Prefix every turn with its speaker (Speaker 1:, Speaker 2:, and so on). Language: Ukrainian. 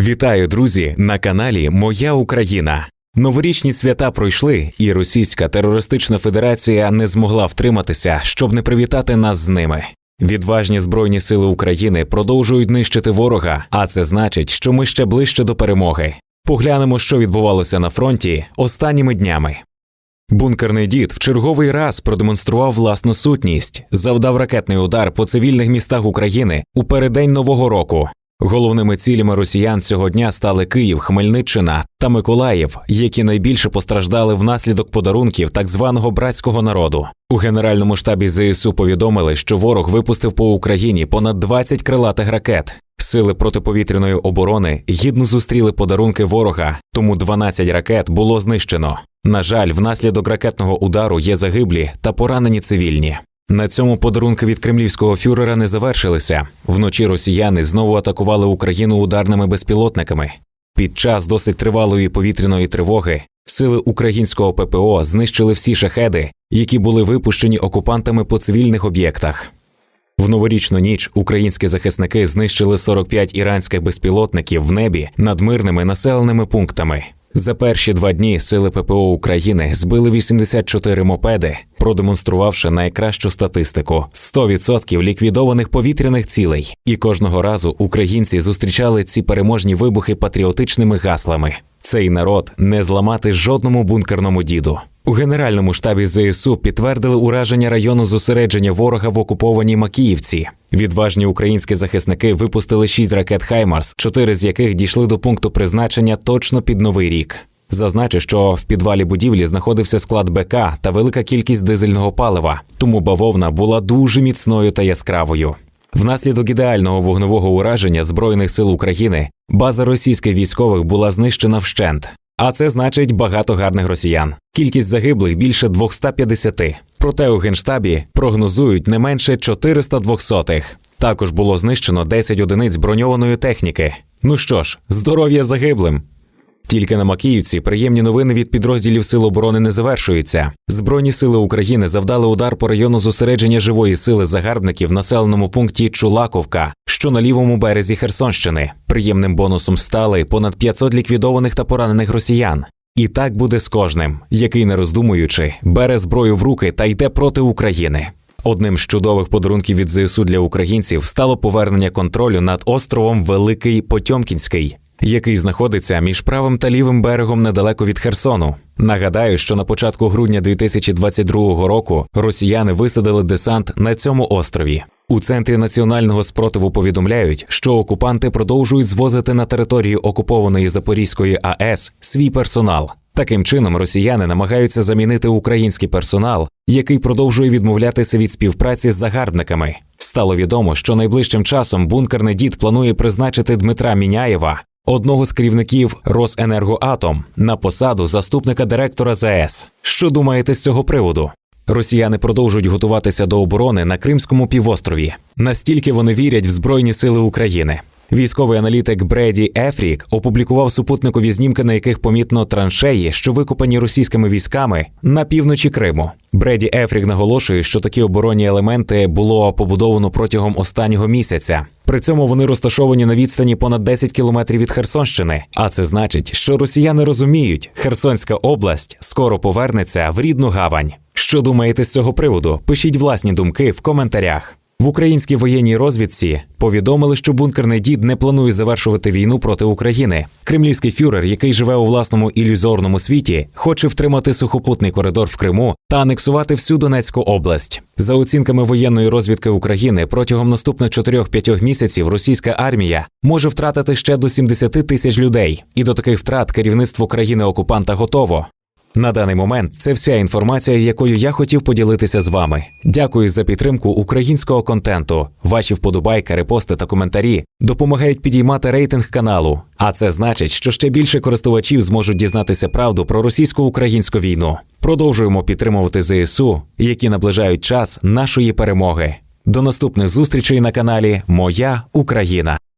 Speaker 1: Вітаю, друзі, на каналі Моя Україна. Новорічні свята пройшли, і Російська терористична федерація не змогла втриматися, щоб не привітати нас з ними. Відважні збройні сили України продовжують нищити ворога, а це значить, що ми ще ближче до перемоги. Поглянемо, що відбувалося на фронті останніми днями. Бункерний дід в черговий раз продемонстрував власну сутність, завдав ракетний удар по цивільних містах України у переддень нового року. Головними цілями росіян цього дня стали Київ, Хмельниччина та Миколаїв, які найбільше постраждали внаслідок подарунків так званого братського народу. У генеральному штабі ЗСУ повідомили, що ворог випустив по Україні понад 20 крилатих ракет. Сили протиповітряної оборони гідно зустріли подарунки ворога, тому 12 ракет було знищено. На жаль, внаслідок ракетного удару є загиблі та поранені цивільні. На цьому подарунки від кремлівського фюрера не завершилися. Вночі росіяни знову атакували Україну ударними безпілотниками. Під час досить тривалої повітряної тривоги сили українського ППО знищили всі шахеди, які були випущені окупантами по цивільних об'єктах. В новорічну ніч українські захисники знищили 45 іранських безпілотників в небі над мирними населеними пунктами. За перші два дні сили ППО України збили 84 мопеди, продемонструвавши найкращу статистику 100% ліквідованих повітряних цілей. І кожного разу українці зустрічали ці переможні вибухи патріотичними гаслами. Цей народ не зламати жодному бункерному діду. У генеральному штабі ЗСУ підтвердили ураження району зосередження ворога в окупованій Макіївці. Відважні українські захисники випустили шість ракет Хаймарс, чотири з яких дійшли до пункту призначення точно під новий рік. Зазначу, що в підвалі будівлі знаходився склад БК та велика кількість дизельного палива, тому бавовна була дуже міцною та яскравою. Внаслідок ідеального вогневого ураження Збройних сил України база російських військових була знищена вщент. А це значить багато гарних росіян. Кількість загиблих більше 250. Проте у генштабі прогнозують не менше 400 двохсотих. Також було знищено 10 одиниць броньованої техніки. Ну що ж, здоров'я загиблим. Тільки на Макіївці приємні новини від підрозділів Сил оборони не завершуються. Збройні сили України завдали удар по району зосередження живої сили загарбників в населеному пункті Чулаковка, що на лівому березі Херсонщини. Приємним бонусом стали понад 500 ліквідованих та поранених росіян. І так буде з кожним, який, не роздумуючи, бере зброю в руки та йде проти України. Одним з чудових подарунків від ЗСУ для українців стало повернення контролю над островом Великий Потьомкінський, який знаходиться між правим та лівим берегом недалеко від Херсону. Нагадаю, що на початку грудня 2022 року росіяни висадили десант на цьому острові. У центрі національного спротиву повідомляють, що окупанти продовжують звозити на територію окупованої Запорізької АЕС свій персонал. Таким чином, росіяни намагаються замінити український персонал, який продовжує відмовлятися від співпраці з загарбниками. Стало відомо, що найближчим часом бункерний дід планує призначити Дмитра Міняєва, одного з керівників Росенергоатом, на посаду заступника директора ЗАЕС. Що думаєте з цього приводу? Росіяни продовжують готуватися до оборони на Кримському півострові. Настільки вони вірять в Збройні сили України. Військовий аналітик Бреді Ефрік опублікував супутникові знімки, на яких помітно траншеї, що викопані російськими військами на півночі Криму. Бреді Ефрік наголошує, що такі оборонні елементи було побудовано протягом останнього місяця. При цьому вони розташовані на відстані понад 10 кілометрів від Херсонщини. А це значить, що росіяни розуміють, Херсонська область скоро повернеться в рідну гавань. Що думаєте з цього приводу? Пишіть власні думки в коментарях. В українській воєнній розвідці повідомили, що бункерний дід не планує завершувати війну проти України. Кремлівський фюрер, який живе у власному ілюзорному світі, хоче втримати сухопутний коридор в Криму та анексувати всю Донецьку область. За оцінками воєнної розвідки України, протягом наступних 4-5 місяців російська армія може втратити ще до 70 тисяч людей, і до таких втрат керівництво країни окупанта готово. На даний момент це вся інформація, якою я хотів поділитися з вами. Дякую за підтримку українського контенту. Ваші вподобайки, репости та коментарі допомагають підіймати рейтинг каналу. А це значить, що ще більше користувачів зможуть дізнатися правду про російсько-українську війну. Продовжуємо підтримувати ЗСУ, які наближають час нашої перемоги. До наступних зустрічей на каналі Моя Україна.